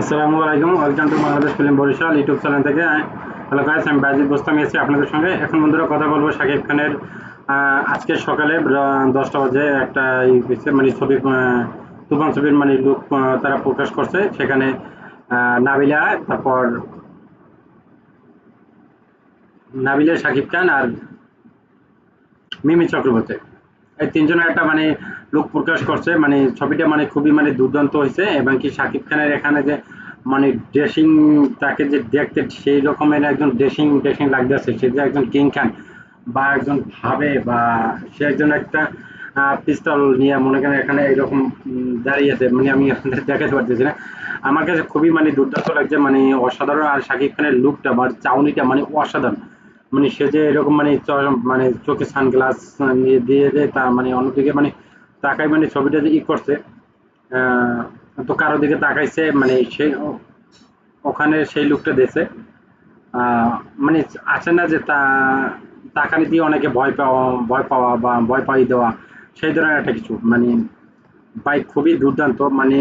আসসালামু আলাইকুম welcome to Bangladesh film Barishal YouTube channel থেকে। হ্যালো গাইস আমি বাজিদ বোস্তামি আছি আপনাদের সঙ্গে। এখন বন্ধুরা কথা বলব শাকিব খানের আজকে সকালে দশটা বাজে একটা মানে ছবি তুফান ছবির মানে লুক তারা প্রকাশ করছে। সেখানে নাবিলা, তারপর নাবিলা শাকিব খান আর মিমি চক্রবর্তী। এই তিনজনের একটা মানে লোক প্রকাশ করছে মানে ছবিটা মানে খুবই মানে দুর্দান্ত হয়েছে এবং কি শাকিব খানের এখানে যে মানে ড্রেসিং তাকে যে দেখতে সেই রকমের একজন ড্রেসিং ড্রেসিং লাগতেছে সে যে একজন কিং খান বা একজন ভাবে বা সে একজন একটা পিস্তল নিয়ে মনে করেন এখানে এরকম উম, দাঁড়িয়ে আছে মানে আমি দেখাতে পারতেছি না। আমার কাছে খুবই মানে দুর্দান্ত লাগছে মানে অসাধারণ আর শাকিব খানের লুকটা বা চাউনিটা মানে অসাধারণ। মানে সে যে এরকম মানে মানে চোখে সানগ্লাস নিয়ে দিয়ে দেয় তা মানে অন্যদিকে মানে তাকাই মানে ছবিটা যে ই করছে তো কারও দিকে তাকাইছে মানে সে ওখানে সেই লুকটা দিয়েছে। মানে আছে না যে তা, তাকানি দিয়ে অনেকে ভয় পাওয়া ভয় পাওয়া বা ভয় পাই দেওয়া, সেই ধরনের একটা কিছু মানে বাইক খুবই দুর্দান্ত মানে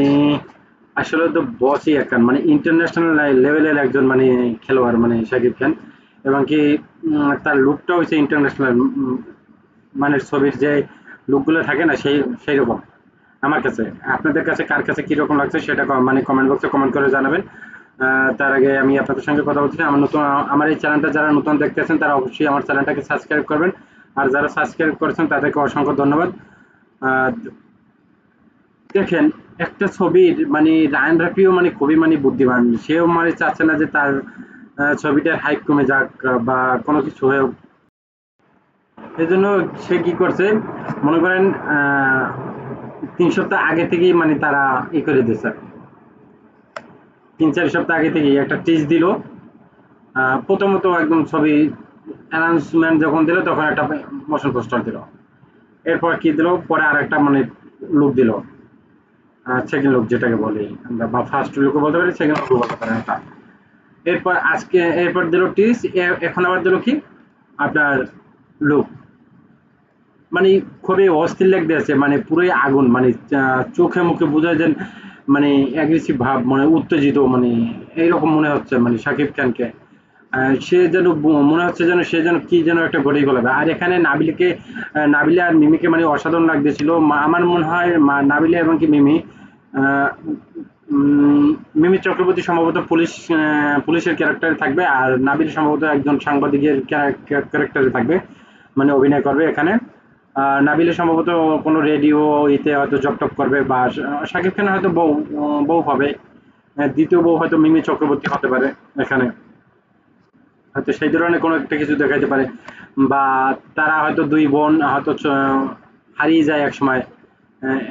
আসলে তো বসই একখান মানে ইন্টারন্যাশনাল লেভেলের একজন মানে খেলোয়াড় মানে শাকিব খান। এবং কি তার লুকটা হচ্ছে ইন্টারন্যাশনাল মানে ছবির যে লুকগুলো থাকে না, সেই সেই রকম আমার কাছে। আপনাদের কাছে কার কাছে কীরকম লাগছে সেটা মানে কমেন্ট বক্সে কমেন্ট করে জানাবেন। তার আগে আমি আপনাদের সঙ্গে কথা বলছি। আমার নতুন, আমার এই চ্যানেলটা যারা নতুন দেখতেছেন, তারা অবশ্যই আমার চ্যানেলটাকে সাবস্ক্রাইব করবেন। আর যারা সাবস্ক্রাইব করেছেন, তাদেরকে অসংখ্য ধন্যবাদ। দেখেন, একটা ছবির মানে রায়ন রাফিও মানে খুবই মানে বুদ্ধিমান। সেও মানে চাচ্ছে না যে তার ছবিটার হাইপ কমে যাক বা কোনো কিছু হয়ে এই জন্য সে কি করছে, মনে করেন তিন সপ্তাহ আগে থেকেই মানে তারা ই করে দিয়েছে। তিন চার সপ্তাহ আগে থেকেই একটা টিজ দিল। প্রথমত একদম ছবি অ্যানাউন্সমেন্ট যখন দিল, তখন একটা মোশন পোস্টার দিল। এরপর কি দিল? পরে আর একটা মানে লুক দিল। সেকেন্ড লুক যেটাকে বলি আমরা, বা ফার্স্ট লুকও বলতে পারি সেকেন্ড লুকও বলতে পারি একটা। এরপর আজকে, এরপর দিল টিস এখন আবার দিল কি? আপনার লুক মানে খুবই অস্থির লাগতে আছে মানে পুরোই আগুন মানে চোখে মুখে বোঝা যায় মানে অ্যাগ্রেসিভ ভাব মানে উত্তেজিত মানে এইরকম মনে হচ্ছে মানে শাকিব খানকে। সে যেন মনে হচ্ছে যেন সে যেন কি যেন একটা ঘড়ি গলাবে। আর এখানে নাবিলকে নাবিলা আর মিমিকে মানে অসাধারণ লাগতেছিল। আমার মনে হয় নাবিলা এবং কি মিমি মিমি চক্রবর্তী সম্ভবত পুলিশ পুলিশের ক্যারেক্টারে থাকবে আর নাবিল সম্ভবত একজন সাংবাদিকের ক্যারেক্টারে থাকবে মানে অভিনয় করবে এখানে। নাবিলে সম্ভবত কোনো রেডিও ইতে হয়তো জব টপ করবে বা শাকিব খান হয়তো বউ বউ হবে। দ্বিতীয় বউ হয়তো মিমি চক্রবর্তী হতে পারে এখানে। হয়তো সেই ধরনের কোনো একটা কিছু দেখাইতে পারে। বা তারা হয়তো দুই বোন হয়তো হারিয়ে যায় এক সময়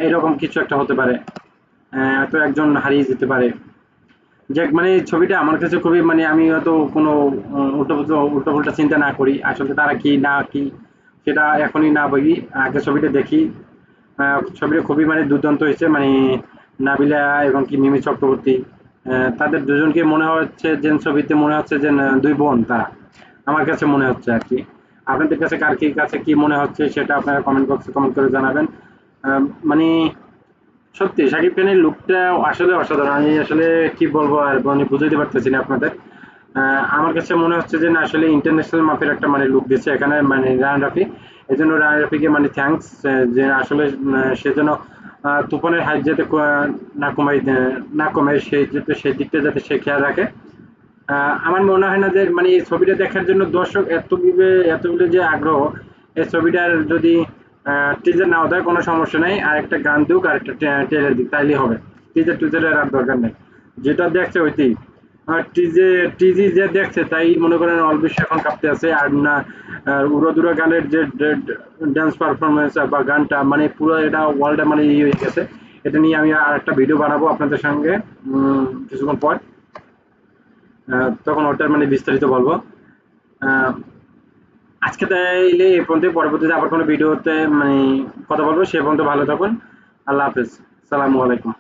এরকম কিছু একটা হতে পারে। হয়তো একজন হারিয়ে যেতে পারে। যাক মানে ছবিটা আমার কাছে খুবই মানে আমি হয়তো কোনো উল্টো উল্টো পাল্টা চিন্তা না করি, আসলে তারা কি, না কি, সেটা এখনই না বলি আগে ছবিটা দেখি। ছবিটা খুবই মানে দুর্দান্ত হয়েছে মানে নাবিলা এবং কি মিমি চক্রবর্তী তাদের দুজনকে মনে হচ্ছে যে ছবিতে, মনে হচ্ছে যে দুই বোন তারা, আমার কাছে মনে হচ্ছে আর কি। আপনাদের কাছে কার কি, কাছে কি মনে হচ্ছে সেটা আপনারা কমেন্ট বক্সে কমেন্ট করে জানাবেন। মানে সত্যি শাকিব খানের লুকটা আসলে অসাধারণ। আমি আসলে কি বলব আর মানে বুঝাইতে পারতেছি না আপনাদের। আমার কাছে মনে হচ্ছে যে না আসলে ইন্টারন্যাশনাল মাপের একটা মানে লুক দিচ্ছে এখানে মানে রায়ন রাফি। এই জন্য রায়ন রাফিকে মানে থ্যাঙ্কস যে আসলে উম, সে যেন তুফানের হাইট যাতে না কমাই না কমে সেই যাতে সেই দিকটা যাতে সে খেয়াল রাখে। আমার মনে হয় না যে মানে এই ছবিটা দেখার জন্য দর্শক এতগুলো এতগুলো যে আগ্রহ এই ছবিটার যদি টিজার নাও দেয় কোনো সমস্যা নেই। আর একটা গান দিক আর একটা ট্রেলার দিক, তাইলেই হবে। টিজার টিজারের আর দরকার নেই। যেটা দেখছে ওইটাই। আর টিজে টিজি যে দেখছে, তাই মনে করেন অলবিশ্ব এখন কাঁপতে আছে। আর না উড়োদুরা গানের যে ড্যান্স পারফরমেন্স বা গানটা মানে পুরো এটা ওয়ার্ল্ডে মানে ইয়ে হয়ে গেছে। এটা নিয়ে আমি আর একটা ভিডিও বানাবো আপনাদের সঙ্গে কিছুক্ষণ পর। তখন ওটার মানে বিস্তারিত বলব। আজকে তাইলে এই পর্যন্ত পরবর্তীতে আবার কোনো ভিডিওতে মানে কথা বলব, সে পর্যন্ত ভালো থাকুন। আল্লাহ হাফেজ। সালামু আলাইকুম।